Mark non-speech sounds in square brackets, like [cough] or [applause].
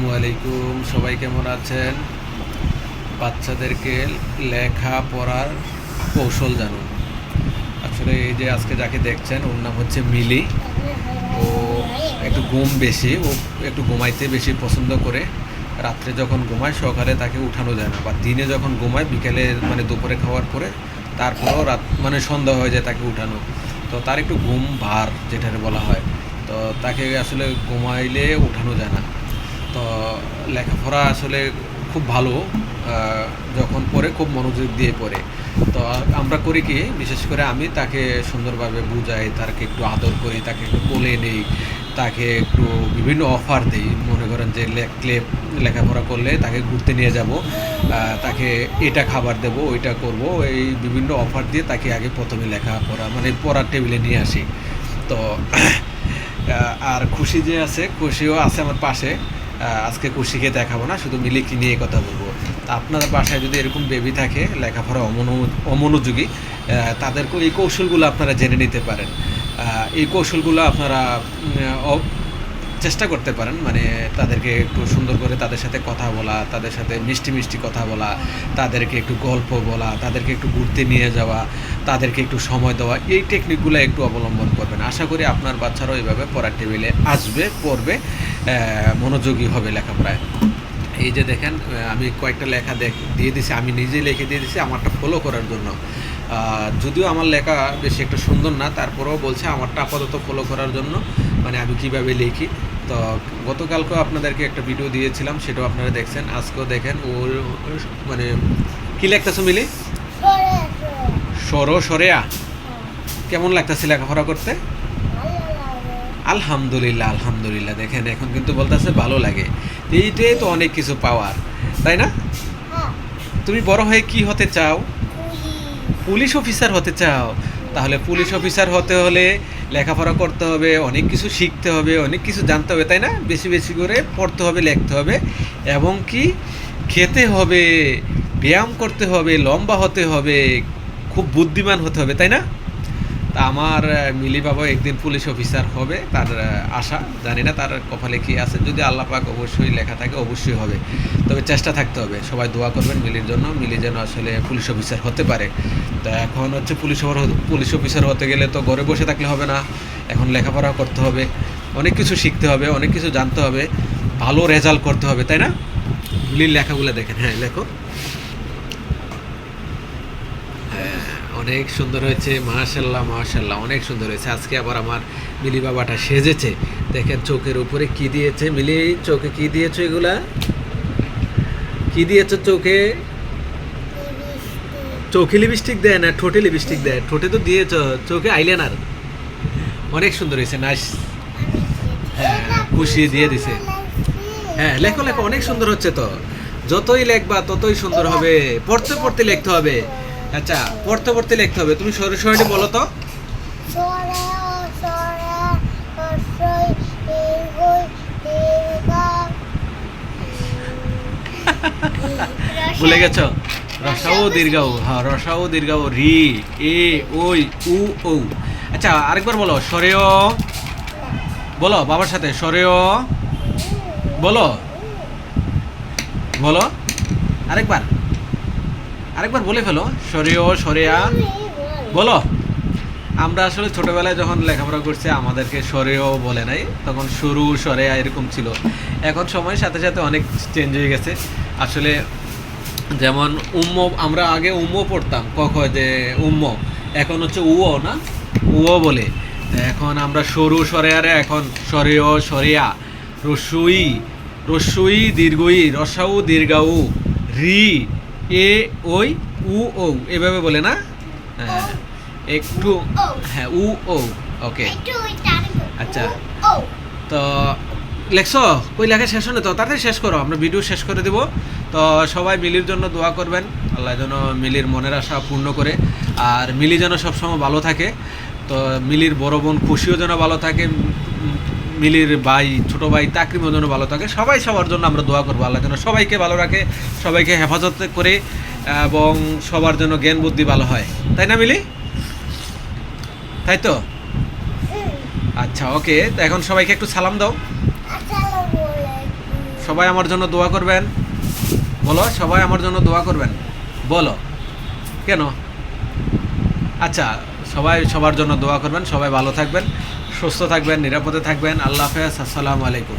আসসালামু আলাইকুম, সবাই কেমন আছেন? বাচ্চাদেরকে লেখা পড়ার কৌশল জানুন। আসলে এই যে আজকে যাকে দেখছেন, ওর নাম হচ্ছে মিলি। ও একটু ঘুম বেশি, ও একটু ঘুমাইতে বেশি পছন্দ করে। রাত্রে যখন ঘুমায়, সকালে তাকে উঠানো যায় না, বা দিনে যখন ঘুমায়, বিকেলে মানে দুপুরে খাওয়ার পরে, তারপরেও রাত মানে সন্ধ্যা হয়ে যায় তাকে উঠানো। তো তার একটু ঘুম ভার, যেটাকে বলা হয়। তো তাকে আসলে ঘুমাইলে উঠানো যায় না। তো লেখাপড়া আসলে খুব ভালো যখন পড়ে খুব মনোযোগ দিয়ে পড়ে। তো আমরা করি কি, বিশেষ করে আমি তাকে সুন্দরভাবে বুঝাই তাকে একটু আদর করি, তাকে একটু কোলে নেই, তাকে একটু বিভিন্ন অফার দিই। মনে করেন যে লেখলে লেখাপড়া করলে তাকে ঘুরতে নিয়ে যাব তাকে এটা খাবার দেব, ওইটা করব, এই বিভিন্ন অফার দিয়ে তাকে আগে প্রথমে লেখাপড়া মানে পড়ার টেবিলে নিয়ে আসি। তো আর খুশি যে আছে, খুশিও আছে আমার পাশে। আজকে খুশিকে দেখাবো না, শুধু মিলিকে নিয়ে কথা বলব। তা আপনার বাসায় যদি এরকম বেবি থাকে, লেখাপড়া অমনো অমনোযোগী তাদেরকে এই কৌশলগুলো আপনারা জেনে নিতে পারেন। এই কৌশলগুলো আপনারা চেষ্টা করতে পারেন মানে তাদেরকে একটু সুন্দর করে তাদের সাথে কথা বলা, তাদের সাথে মিষ্টি মিষ্টি কথা বলা, তাদেরকে একটু গল্প বলা, তাদেরকে একটু ঘুরতে নিয়ে যাওয়া, তাদেরকে একটু সময় দেওয়া, এই টেকনিকগুলো একটু অবলম্বন করবেন। আশা করি আপনার বাচ্চারাও এইভাবে পড়ার টেবিলে আসবে, পড়বে। মনোযোগী হবে লেখাপড়ায়। এই যে দেখেন আমি কয়েকটা লেখা দেখ দিয়ে দিছি আমি নিজেই লিখে দিয়ে দিছি আমারটা ফলো করার জন্য। যদিও আমার লেখা বেশি একটা সুন্দর না তারপরেও বলছে আমারটা আপাতত ফলো করার জন্য মানে আমি কীভাবে লিখি। তো গতকালকেও আপনাদেরকে একটা ভিডিও দিয়েছিলাম সেটাও আপনারা দেখছেন আজকেও দেখেন ওর ওর মানে কি লেখতেছো মিলি? সরো সরেয়া। কেমন লাগতেছে লেখাপড়া করতে? আলহামদুলিল্লাহ আলহামদুলিল্লাহ। দেখেন এখন কিন্তু বলতেছে ভালো লাগে। এইটাই তো অনেক কিছু পাওয়ার তাই না? তুমি বড় হয়ে কি হতে চাও? পুলিশ অফিসার হতে চাও? তাহলে পুলিশ অফিসার হতে হলে লেখাপড়া করতে হবে অনেক কিছু শিখতে হবে অনেক কিছু জানতে হবে তাই না? বেশি বেশি করে পড়তে হবে লিখতে হবে। এবং কি খেতে হবে ব্যায়াম করতে হবে লম্বা হতে হবে খুব বুদ্ধিমান হতে হবে তাই না? তা আমার মিলি বাবা একদিন পুলিশ অফিসার হবে, তার আশা। জানি না তার কপালে কি আছে। যদি আল্লাহ পাক অবশ্যই লেখা থাকে, অবশ্যই হবে। তবে চেষ্টা থাকতে হবে। সবাই দোয়া করবেন মিলির জন্য। মিলি যেন আসলে পুলিশ অফিসার হতে পারে। তো এখন হচ্ছে পুলিশ পুলিশ অফিসার হতে গেলে তো ঘরে বসে থাকলে হবে না। এখন লেখাপড়া করতে হবে। অনেক কিছু শিখতে হবে, অনেক কিছু জানতে হবে। ভালো রেজাল্ট করতে হবে, তাই না? মিলির লেখাগুলো দেখেন। হ্যাঁ লেখো হ্যাঁ, অনেক সুন্দর হয়েছে মাশাল্লাহ মাশাল্লাহ অনেক সুন্দর হয়েছে। আজকে আবার আমার মিলি বাবাটা সেজেছে। দেখেন চোখের উপরে কি দিয়েছে? মিলি, চোখে কি দিয়েছ এগুলা? কি দিয়েছ চোখে? চোখে লিপস্টিক দেয় না, ঠোঁটে লিপস্টিক দেয়। ঠোঁটে তো দিয়েছ, চোখে আইলাইনার অনেক সুন্দর হয়েছে নাইস হ্যাঁ খুশি দিয়ে দিছে। হ্যাঁ লেখো লেখো, অনেক সুন্দর হচ্ছে তো। যতই লেখবা ততই সুন্দর হবে। পড়তে পড়তে লিখতে হবে। আচ্ছা পড়তে পড়তে লিখতে হবে। তুমি সরে সরে বলো তো। [laughs] ভুলে গেছো? রসাও দীর্ঘাও হ্যাঁ রসাও দীর্ঘাও রি এ ওই উ ও আচ্ছা আরেকবার বলো সরেও। বলো বাবার সাথে সরেও। বলো। বলো আরেকবার। আরেকবার বলে ফেলো সরেও সরেয়া বলো। আমরা আসলে ছোটবেলায় যখন লেখাপড়া করছি, আমাদেরকে সরেও বলে নাই, তখন সরু সরেয়া এরকম ছিল। এখন সময়ের সাথে সাথে অনেক চেঞ্জ হয়ে গেছে। আসলে যেমন উম্ম, আমরা আগে উম্ম পড়তাম কখ যে উম্ম। এখন হচ্ছে উও না? উও বলে। এখন আমরা সরু সরেয়ারে এখন সরেয় সরেয়া রসুই রসুই দীর্ঘই, রসাউ দীর্ঘাউ, রি। এ ওই উ ও এভাবে বলে না? হ্যাঁ একটু হ্যাঁ উ ও ওকে। আচ্ছা। তো লেখছো? কই লেখা শেষ হলে তো? তাড়াতাড়ি শেষ করো আমরা ভিডিও শেষ করে দেব। তো সবাই মিলির জন্য দোয়া করবেন। আল্লাহ যেন মিলির মনের আশা পূর্ণ করে। আর মিলি যেন সবসময় ভালো থাকে। তো মিলির বড় বোন খুশিও যেন ভালো থাকে। মিলির ভাই ছোট ভাই তাকরিমও যেন ভালো থাকে। সবাই সবার জন্য আমরা দোয়া করব আল্লাহ যেন সবাইকে ভালো রাখে সবাইকে হেফাজত করে এবং সবার জন্য জ্ঞান বুদ্ধি ভালো হয়। তাই না মিলি? তাই তো? আচ্ছা ওকে তো এখন সবাইকে একটু সালাম দাও। সবাই আমার জন্য দোয়া করবেন। বলো সবাই আমার জন্য দোয়া করবেন। বলো। কেন? আচ্ছা সবাই সবার জন্য দোয়া করবেন সবাই ভালো থাকবেন। সুস্থ থাকবেন নিরাপদে থাকবেন। আল্লাহ হাফেজ আসসালামু আলাইকুম।